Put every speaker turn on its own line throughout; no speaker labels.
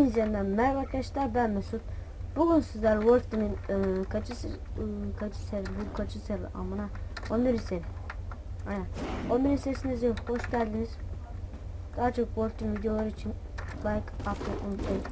Hepiniz merhaba arkadaşlar ben Mesut. Bugün sizler Wolf Team'in e, kaçı e, kaçı seri bu kaçı seri amına 11 seri. Aynen. 11 serisinize hoş geldiniz. Daha çok Wolf Team videoları için like atmayı unutmayın.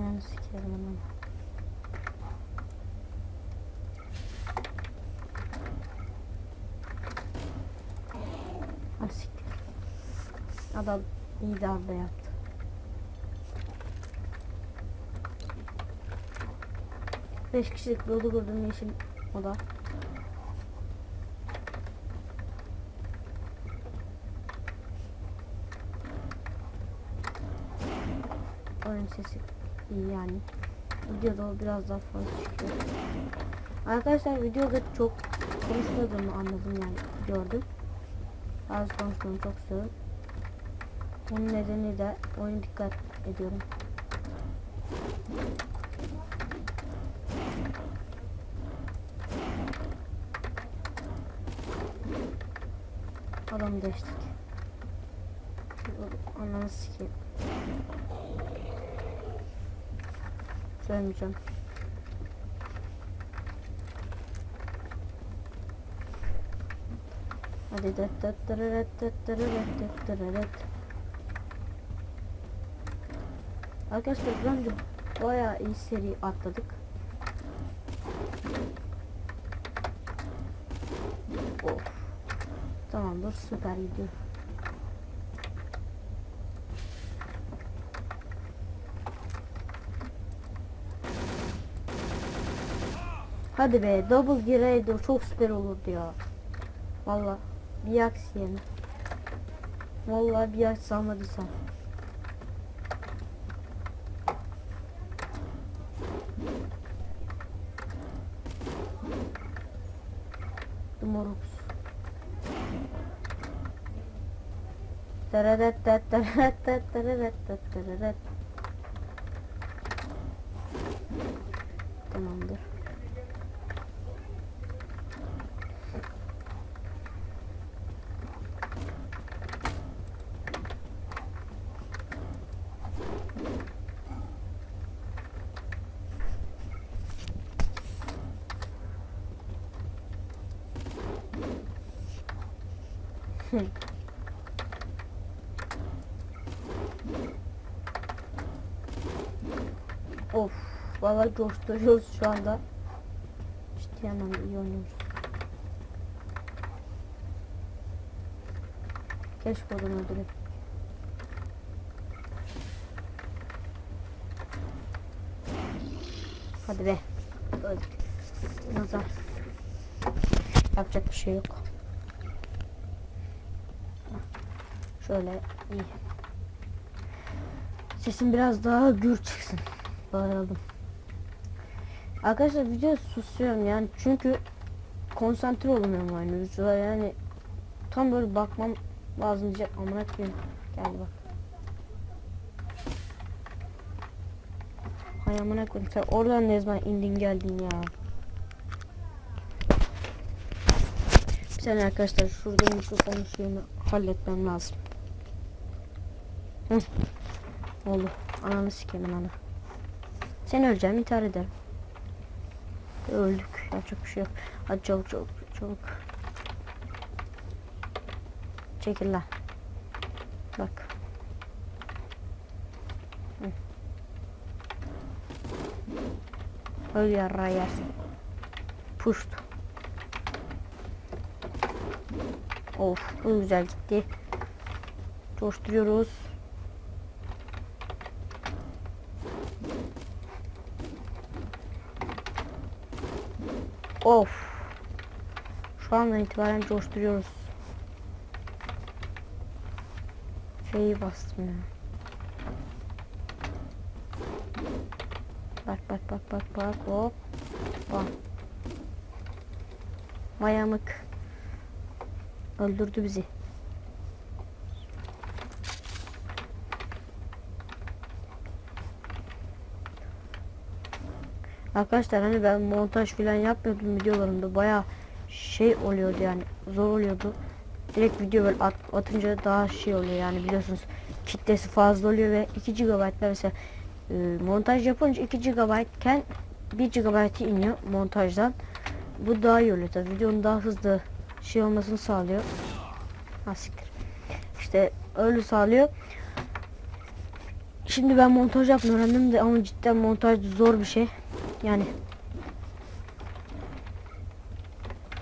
Yani sikerim anam. Ha siktir. Adam iyi darbe yaptı. Beş kişilik oda kurdum yeşil oda. Oyun sesi iyi yani. Videoda biraz daha fazla çıkıyor. Arkadaşlar videoda çok konuşmadığımı anladım yani gördüm. Az konuştuğumu çok istiyorum. Bunun nedeni de oyun dikkat ediyorum. Adam değiştik. Ananı sikeyim. Söylemeyeceğim. Hadi det det dırırıt det dırırıt det dırırıt. Arkadaşlar bence bayağı iyi seri atladık. Of. Tamamdır süper gidiyor. Hadi be double gireydi çok süper olurdu ya. Valla bir aks yerine. Vallahi bir aks almadıysam. Morux. Tararat tat tararat tat tararat tat tararat. Tamamdır. Of, vallahi coşturuyoruz şu anda. Ciddi anlamda iyi oynuyoruz. Keşke onu öldüreyim. Hadi be. Öldük. Nazar. Yapacak bir şey yok. Şöyle iyi. Sesim biraz daha gür çıksın. Bağıralım. Arkadaşlar video susuyorum yani çünkü konsantre olamıyorum aynı videoda yani tam böyle bakmam lazım diyecek amına koyayım. Gel bak. Hay amına koyayım sen oradan ne zaman indin geldin ya. Bir saniye arkadaşlar şurada mikrofon şeyini halletmem lazım. Hı. Oldu. Ananı sikerim ana. Sen öleceğim intihar ederim. Öldük. Yapacak bir şey yok. Hadi çabuk çabuk çabuk. Çekil lan. Bak. Hı. Öl yarrağı yersin. Puşt. Of bu güzel gitti. Coşturuyoruz. Of. Şu andan itibaren coşturuyoruz. Şeyi bastım ya. Bak bak bak bak bak hop. Bak. Vay amık. Öldürdü bizi. Arkadaşlar hani ben montaj falan yapmıyordum videolarımda baya şey oluyordu yani zor oluyordu. Direkt video böyle at, atınca daha şey oluyor yani biliyorsunuz kitlesi fazla oluyor ve 2 GB mesela e, montaj yapınca 2 GB iken 1 GB iniyor montajdan. Bu daha iyi oluyor tabii videonun daha hızlı şey olmasını sağlıyor. Ha siktir. İşte öyle sağlıyor. Şimdi ben montaj de ama cidden montaj zor bir şey. Yani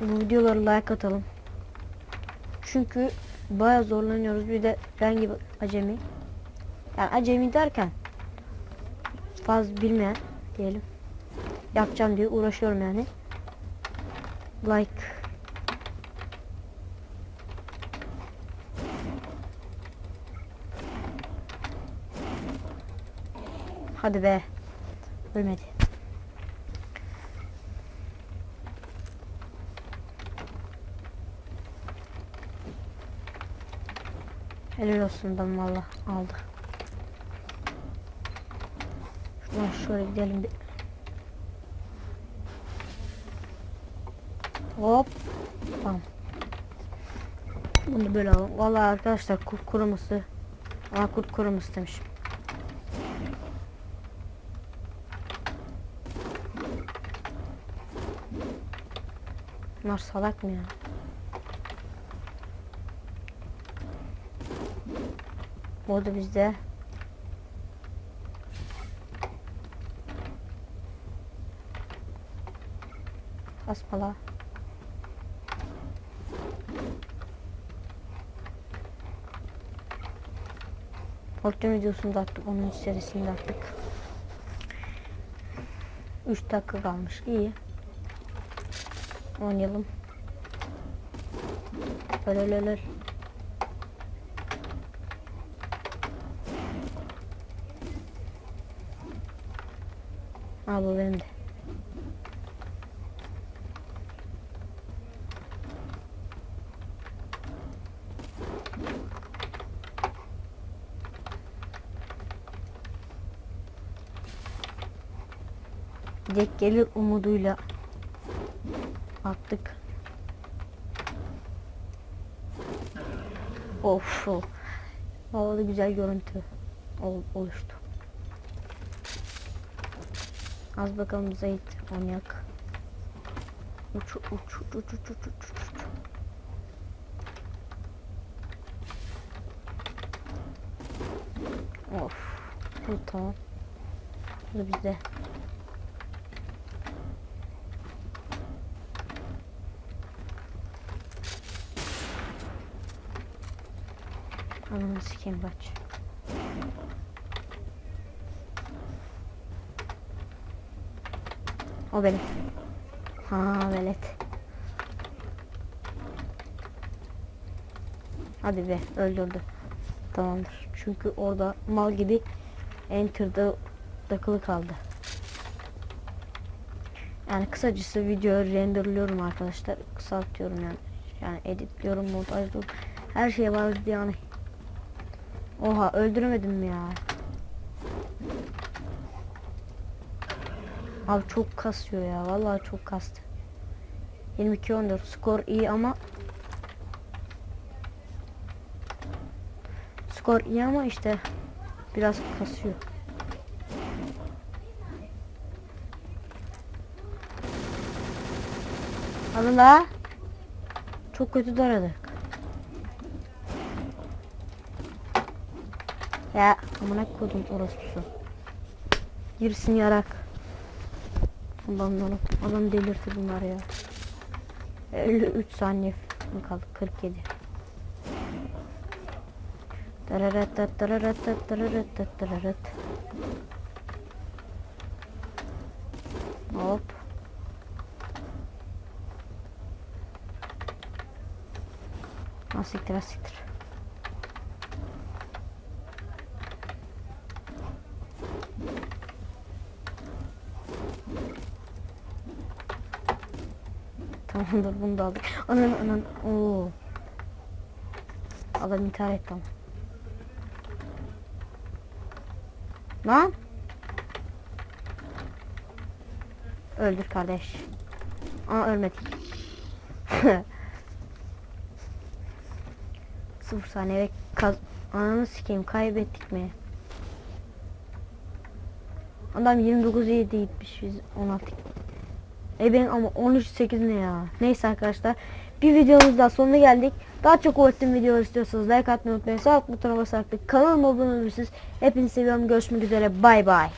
bu videolara like atalım. Çünkü baya zorlanıyoruz. Bir de ben gibi acemi. Yani acemi derken fazla bilmeyen diyelim. Yapacağım diye uğraşıyorum yani. Like Hadi be. Ölmedi. Helal olsun adam valla aldı. Şuradan şöyle gidelim bir. Hop. Tamam. Bunu böyle alalım. Valla arkadaşlar kurt kuruması. Aa kurt kuruması demişim. Bunlar salak mı ya? O da bizde. Asmala. Fortune videosunu da attık. Onun serisini de attık. 3 dakika kalmış. İyi. Oynayalım. Öl öl öl öl. Aa bu benim de. Dek gelir umuduyla attık. Of. Havada güzel görüntü ol, oluştu. Az bakalım Zeyt onyak. Uç uç uç uç uç uç uç uç. Of. Bu tamam. Bu da bizde. Ananı sikeyim kaç. O benim. Ha velet. Hadi be öldürdü. Tamamdır. Çünkü orada mal gibi enter'da takılı kaldı. Yani kısacası videoyu renderlıyorum arkadaşlar. Kısaltıyorum yani. Yani editliyorum, montajlıyorum. Her şeye var yani. Oha öldüremedim ya? Abi çok kasıyor ya. Vallahi çok kastı. 22-14 skor iyi ama skor iyi ama işte biraz kasıyor. Hadi la. Çok kötü daradık. Ya amına koydum orospusu. Girsin yarak. Allah'ım adam delirtti bunlar ya. 53 saniye kaldı? 47. Tararat tararat tararat tararat. Hop. Asiktir asiktir. Tamamdır bunu da aldık. Anan anan. Oo. Adam intihar etti ama. Lan. Öldür kardeş. Aa ölmedi. Sıfır saniye ve kaz... Ananı sikeyim kaybettik mi? Adam 29 7 gitmiş biz 16. E ama 13 8 ne ya? Neyse arkadaşlar. Bir videomuz daha sonuna geldik. Daha çok öğretim videolar istiyorsanız like atmayı unutmayın. Sağ butona basarak kanalıma abone olabilirsiniz. Hepinizi seviyorum. Görüşmek üzere. Bay bay.